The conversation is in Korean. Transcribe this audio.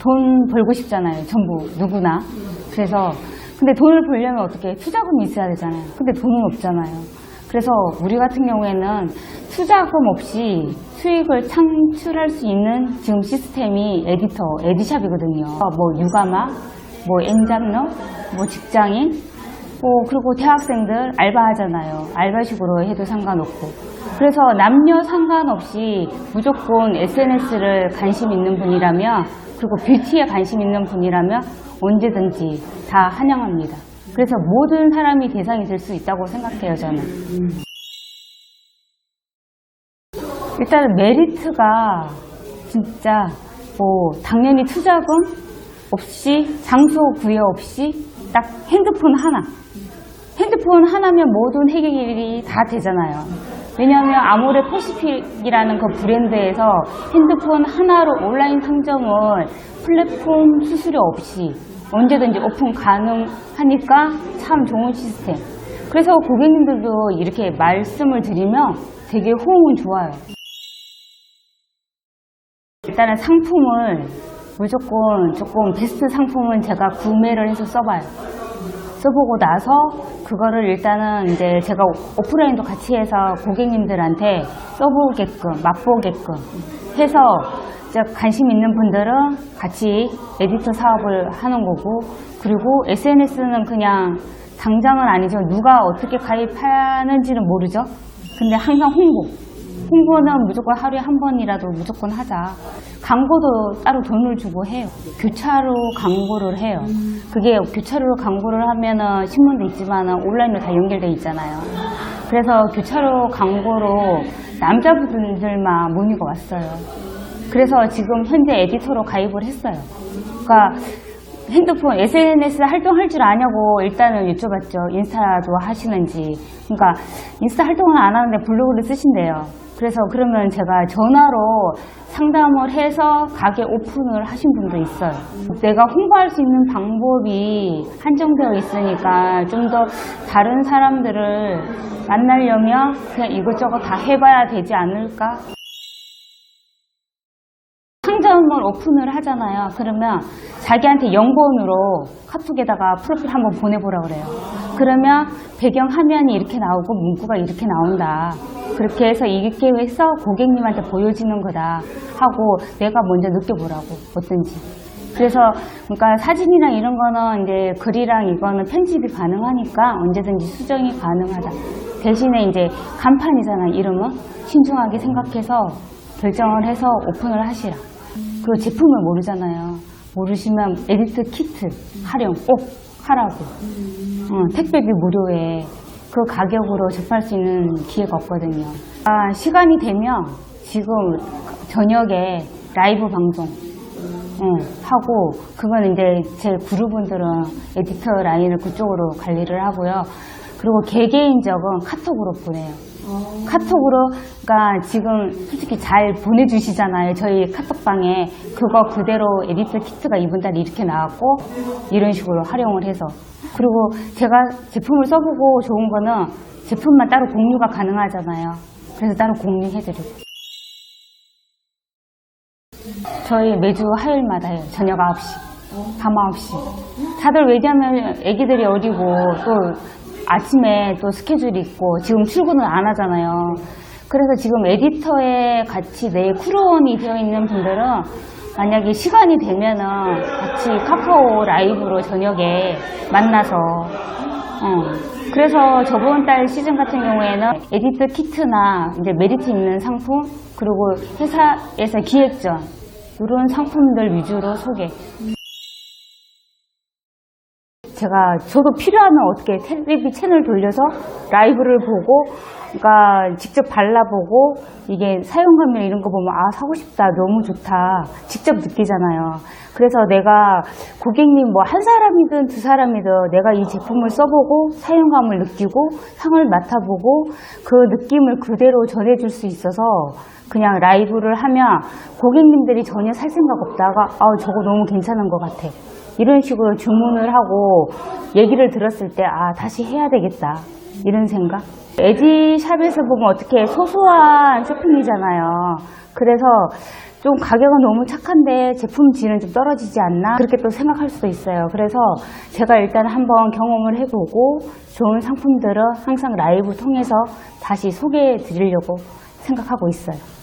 돈 벌고 싶잖아요. 전부 누구나. 그래서 근데 돈을 벌려면 어떻게 투자금이 있어야 되잖아요. 근데 돈은 없잖아요. 그래서 우리 같은 경우에는 투자금 없이 수익을 창출할 수 있는 지금 시스템이 에디터, 에디샵이거든요. 뭐 육아마, 뭐 엔잡러, 뭐 직장인, 뭐 그리고 대학생들 알바하잖아요. 알바식으로 해도 상관없고. 그래서 남녀 상관없이 무조건 SNS를 관심 있는 분이라면 그리고 뷰티에 관심 있는 분이라면 언제든지 다 환영합니다. 그래서 모든 사람이 대상이 될 수 있다고 생각해요, 저는. 일단은 메리트가 진짜 뭐 당연히 투자금 없이 장소 구애 없이 딱 핸드폰 하나 핸드폰 하나면 모든 해결이 다 되잖아요. 왜냐하면 아모레 퍼시픽이라는 그 브랜드에서 핸드폰 하나로 온라인 상점을 플랫폼 수수료 없이 언제든지 오픈 가능하니까 참 좋은 시스템. 그래서 고객님들도 이렇게 말씀을 드리면 되게 호응은 좋아요. 일단은 상품을 무조건 조금 베스트 상품은 제가 구매를 해서 써봐요. 써보고 나서 그거를 일단은 이제 제가 오프라인도 같이 해서 고객님들한테 써보게끔 맛보게끔 해서 관심 있는 분들은 같이 에디터 사업을 하는 거고 그리고 SNS는 그냥 당장은 아니죠. 누가 어떻게 가입하는지는 모르죠. 근데 항상 홍보 홍보는 무조건 하루에 한 번이라도 무조건 하자. 광고도 따로 돈을 주고 해요. 교차로 광고를 해요. 그게 교차로 광고를 하면은 신문도 있지만 온라인으로 다 연결돼 있잖아요. 그래서 교차로 광고로 남자분들만 문의가 왔어요. 그래서 지금 현재 에디터로 가입을 했어요. 그러니까 핸드폰 SNS 활동할 줄 아냐고 일단은 여쭤봤죠. 인스타도 하시는지. 그러니까 인스타 활동은 안 하는데 블로그를 쓰신대요. 그래서 그러면 제가 전화로 상담을 해서 가게 오픈을 하신 분도 있어요. 내가 홍보할 수 있는 방법이 한정되어 있으니까 좀 더 다른 사람들을 만나려면 그냥 이것저것 다 해봐야 되지 않을까? 상점을 오픈을 하잖아요. 그러면 자기한테 연본으로 카톡에다가 프로필 한번 보내보라 그래요. 그러면 배경 화면이 이렇게 나오고 문구가 이렇게 나온다. 그렇게 해서 이렇게 해서 고객님한테 보여지는 거다 하고 내가 먼저 느껴보라고 어떤지. 그래서 그러니까 사진이랑 이런 거는 이제 글이랑 이거는 편집이 가능하니까 언제든지 수정이 가능하다. 대신에 이제 간판이잖아 이름은 신중하게 생각해서 결정을 해서 오픈을 하시라. 그 제품을 모르잖아요. 모르시면 에디트 키트 활용 꼭 하라고. 어, 택배비 무료에 그 가격으로 접할 수 있는 기회가 없거든요. 아, 시간이 되면 지금 저녁에 라이브 방송 어, 하고 그건 이제 제 그룹분들은 에디터 라인을 그쪽으로 관리를 하고요. 그리고 개개인적은 카톡으로 보내요. 카톡으로, 그러니까 지금 솔직히 잘 보내주시잖아요. 저희 카톡방에 그거 그대로 에디터 키트가 이번 달에 이렇게 나왔고 이런 식으로 활용을 해서 그리고 제가 제품을 써보고 좋은 거는 제품만 따로 공유가 가능하잖아요. 그래서 따로 공유해드리고. 저희 매주 화요일마다 해요. 저녁 9시. 밤 9시. 다들 왜냐면 애기들이 어리고 또 아침에 또 스케줄이 있고 지금 출근을 안 하잖아요. 그래서 지금 에디터에 같이 내 쿠론이 되어 있는 분들은 만약에 시간이 되면은 같이 카카오 라이브로 저녁에 만나서 어. 그래서 저번 달 시즌 같은 경우에는 에디트 키트나 이제 메리트 있는 상품 그리고 회사에서 기획전 이런 상품들 위주로 소개. 제가 저도 필요하면 어떻게 텔레비 채널 돌려서 라이브를 보고 그러니까 직접 발라보고 이게 사용하면 이런 거 보면 아 사고 싶다 너무 좋다 직접 느끼잖아요. 그래서 내가 고객님 뭐 한 사람이든 두 사람이든 내가 이 제품을 써보고 사용감을 느끼고 향을 맡아보고 그 느낌을 그대로 전해줄 수 있어서 그냥 라이브를 하면 고객님들이 전혀 살 생각 없다가 아 저거 너무 괜찮은 것 같아 이런 식으로 주문을 하고 얘기를 들었을 때, 아, 다시 해야 되겠다. 이런 생각. 에디샵에서 보면 어떻게 소소한 쇼핑이잖아요. 그래서 좀 가격은 너무 착한데 제품 질은 좀 떨어지지 않나 그렇게 또 생각할 수도 있어요. 그래서 제가 일단 한번 경험을 해보고 좋은 상품들은 항상 라이브 통해서 다시 소개해 드리려고 생각하고 있어요.